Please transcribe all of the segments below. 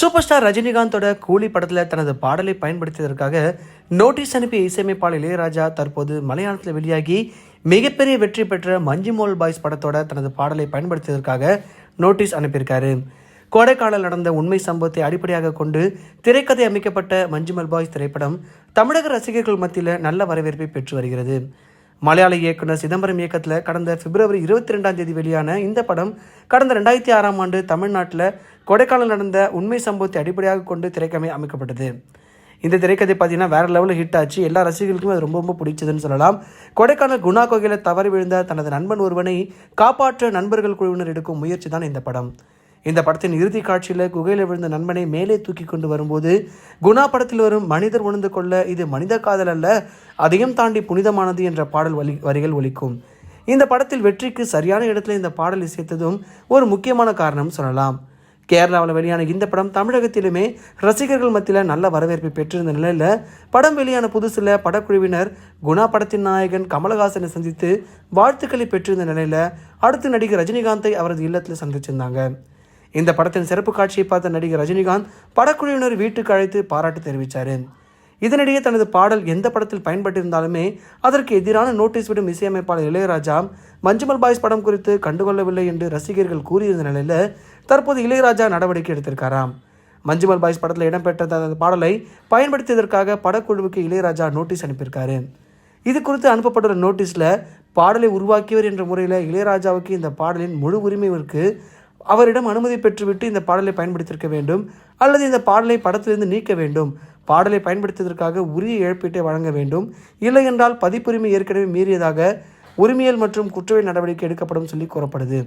Super star ரஜினிகாந்தோட கூலி படத்தில் தனது பாடலை பயன்படுத்தியதற்காக நோட்டீஸ் அனுப்பிய இசையமைப்பாளர் இளையராஜா தற்போது மலையாளத்தில் வெளியாகி மிகப்பெரிய வெற்றி பெற்ற மஞ்சுமோல் பாய்ஸ் படத்தோட தனது பாடலை பயன்படுத்தியதற்காக நோட்டீஸ் அனுப்பியிருக்காரு. கோடைக்காலில் நடந்த உண்மை சம்பவத்தை அடிப்படையாக கொண்டு திரைக்கதை அமைக்கப்பட்ட மஞ்சுமல் பாய்ஸ் திரைப்படம் தமிழக ரசிகர்கள் மத்தியில் நல்ல வரவேற்பை பெற்று வருகிறது. மலையாள இயக்குனர் சிதம்பரம் இயக்கத்தில் கடந்த பிப்ரவரி இருபத்தி ரெண்டாம் தேதி வெளியான இந்த படம் கடந்த ரெண்டாயிரத்தி ஆறாம் ஆண்டு தமிழ்நாட்டில் கொடைக்கானல் நடந்த உண்மை சம்பவத்தை அடிப்படையாக கொண்டு திரைக்கமை அமைக்கப்பட்டது. இந்த திரைக்கதை பார்த்தீங்கன்னா வேற லெவலில் ஹிட் ஆச்சு. எல்லா ரசிகர்களுக்கும் அது ரொம்ப ரொம்ப பிடிச்சதுன்னு சொல்லலாம். கொடைக்கானல் குணா கோகையில் தவறி விழுந்த தனது நண்பன் ஒருவனை காப்பாற்ற நண்பர்கள் குழுவினர் எடுக்கும் முயற்சி தான் இந்த படம். இந்த படத்தின் இறுதி காட்சியில் குகையில் விழுந்த நண்பனை மேலே தூக்கி கொண்டு வரும்போது குணா படத்தில் வரும் மனிதர் உணர்ந்து கொள்ள இது மனித காதல் அல்ல அதையும் தாண்டி புனிதமானது என்ற பாடல் வலி வரிகள் ஒலிக்கும். இந்த படத்தில் வெற்றிக்கு சரியான இடத்துல இந்த பாடல் இசைத்ததும் ஒரு முக்கியமான காரணம் சொல்லலாம். கேரளாவில் வெளியான இந்த படம் தமிழகத்திலுமே ரசிகர்கள் மத்தியில் நல்ல வரவேற்பை பெற்றிருந்த நிலையில் படம் வெளியான புதுசில் படக்குழுவினர் குணா படத்தின் நாயகன் கமலஹாசனை சந்தித்து வாழ்த்துக்களை பெற்றிருந்த நிலையில் அடுத்து நடிகர் ரஜினிகாந்தை அவரது இல்லத்தில் சந்திச்சிருந்தாங்க. இந்த படத்தின் சிறப்பு காட்சியை பார்த்த நடிகர் ரஜினிகாந்த் படக்குழுவினர் வீட்டுக்கு அழைத்து பாராட்டு தெரிவித்தார் இதனிடையே தனது பாடல் எந்த படத்தில் பயன்பட்டிருந்தாலுமே அதற்கு எதிரான நோட்டீஸ் விடும் இசையமைப்பாளர் இளையராஜா மஞ்சுமல் பாய்ஸ் படம் குறித்து கண்டுகொள்ளவில்லை என்று ரசிகர்கள் கூறியிருந்த நிலையில் தற்போது இளையராஜா நடவடிக்கை எடுத்திருக்காராம். மஞ்சுமல் பாய்ஸ் படத்தில் இடம்பெற்ற தனது பாடலை பயன்படுத்தியதற்காக படக்குழுவுக்கு இளையராஜா நோட்டீஸ் அனுப்பியிருக்காரு. இது குறித்து அனுப்பப்பட்டுள்ள நோட்டீஸில் பாடலை உருவாக்கியவர் என்ற முறையில் இளையராஜாவுக்கு இந்த பாடலின் முழு உரிமை அவரிடம் அனுமதி பெற்றுவிட்டு இந்த பாடலை பயன்படுத்தியிருக்க வேண்டும் அல்லது இந்த பாடலை படத்திலிருந்து நீக்க வேண்டும். பாடலை பயன்படுத்துவதற்காக உரிய இழப்பீட்டை வழங்க வேண்டும். இல்லை என்றால் பதிப்புரிமை ஏற்கனவே மீறியதாக உரிமையல் மற்றும் குற்றவியல் நடவடிக்கை எடுக்கப்படும் சொல்லி கூறப்படுது.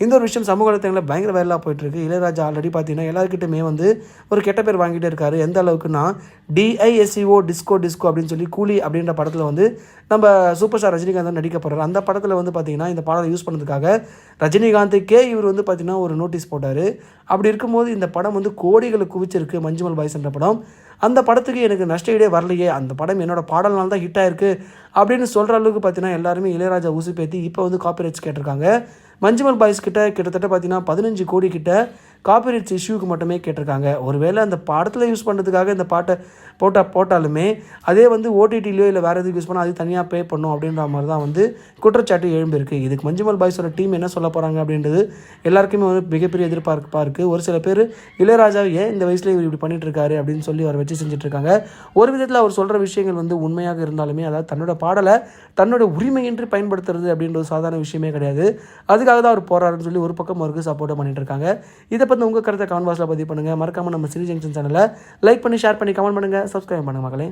இந்த ஒரு விஷயம் சமூக வலைத்தளங்களில் பயங்கர வைரலாக போயிட்டுருக்கு. இளையராஜா ஆல்ரெடி பார்த்தீங்கன்னா எல்லாருக்கிட்டுமே வந்து ஒரு கெட்ட பேர் வாங்கிட்டு இருக்காரு. எந்த அளவுக்குன்னா டிஐஎஸ்சிஓ டிஸ்கோ டிஸ்கோ அப்படின்னு சொல்லி கூலி அப்படின்ற படத்தில் வந்து நம்ம சூப்பர் ஸ்டார் ரஜினிகாந்த் நடிக்க போகிறார் அந்த படத்தில் வந்து பார்த்தீங்கன்னா இந்த பாடலை யூஸ் பண்ணதுக்காக ரஜினிகாந்துக்கே இவர் வந்து பார்த்தீங்கன்னா ஒரு நோட்டீஸ் போட்டார். அப்படி இருக்கும்போது இந்த படம் வந்து கோடிகளை குவிச்சிருக்கு மஞ்சுமல் பாய்ஸ் என்ற படம். அந்த படத்துக்கு எனக்கு நஷ்ட ஈடே வரலையே அந்த படம் என்னோட பாடல்னால தான் ஹிட் ஆயிருக்கு அப்படின்னு சொல்கிற அளவுக்கு பார்த்தீங்கன்னா எல்லாருமே இளையராஜா ஊசி பேத்தி இப்போ வந்து காப்பிரைட்ஸ் கேட்டிருக்காங்க. மஞ்சுமல் பாய்ஸ் கிட்ட கிட்டத்தட்ட பார்த்தீங்கன்னா பதினஞ்சு கோடி கிட்ட காப்பிரைட்ஸ் இஷ்யூக்கு மட்டுமே கேட்டிருக்காங்க. ஒருவேளை அந்த படத்தில் யூஸ் பண்ணுறதுக்காக இந்த பாட்டை போட்டால் போட்டாலுமே அதே வந்து ஓடிடிலையோ இல்லை வேறு எதுக்கு யூஸ் பண்ணால் அது தனியாக பே பண்ணும் அப்படின்ற மாதிரி தான் வந்து குற்றச்சாட்டு எழும்பியிருக்கு. இதுக்கு மஞ்சுமல் பாய்ஸோட டீம் என்ன சொல்ல போகிறாங்க அப்படின்றது எல்லாருக்குமே வந்து மிகப்பெரிய எதிர்பார்ப்பாக இருக்குது ஒரு சில பேர் இளையராஜா ஏன் இந்த வயசில் இவர் இப்படி பண்ணிட்டு இருக்காரு அப்படின்னு சொல்லி அவரை வச்சு செஞ்சுட்ருக்காங்க. ஒரு விதத்தில் அவர் சொல்கிற விஷயங்கள் வந்து உண்மையாக இருந்தாலுமே அதாவது தன்னோட பாடலை தன்னோட உரிமையின்றி பயன்படுத்துறது அப்படின்றது சாதாரண விஷயமே கிடையாது. அது அதுக்காக தான் அவர் போறாருன்னு சொல்லி ஒரு பக்கம் அவருக்கு சப்போர்ட் பண்ணிட்டு இருக்காங்க. இதை பற்றி உங்கள் கருத்தை கமெண்ட் பாக்ஸில் பதிவு பண்ணுங்கள் மறக்காமல் நம்ம சினி ஜங்ஷன் சேனலை லைக் பண்ணி ஷேர் பண்ணி கமெண்ட் பண்ணுங்கள் சப்ஸ்கிரைப் பண்ணுங்கள் மகளே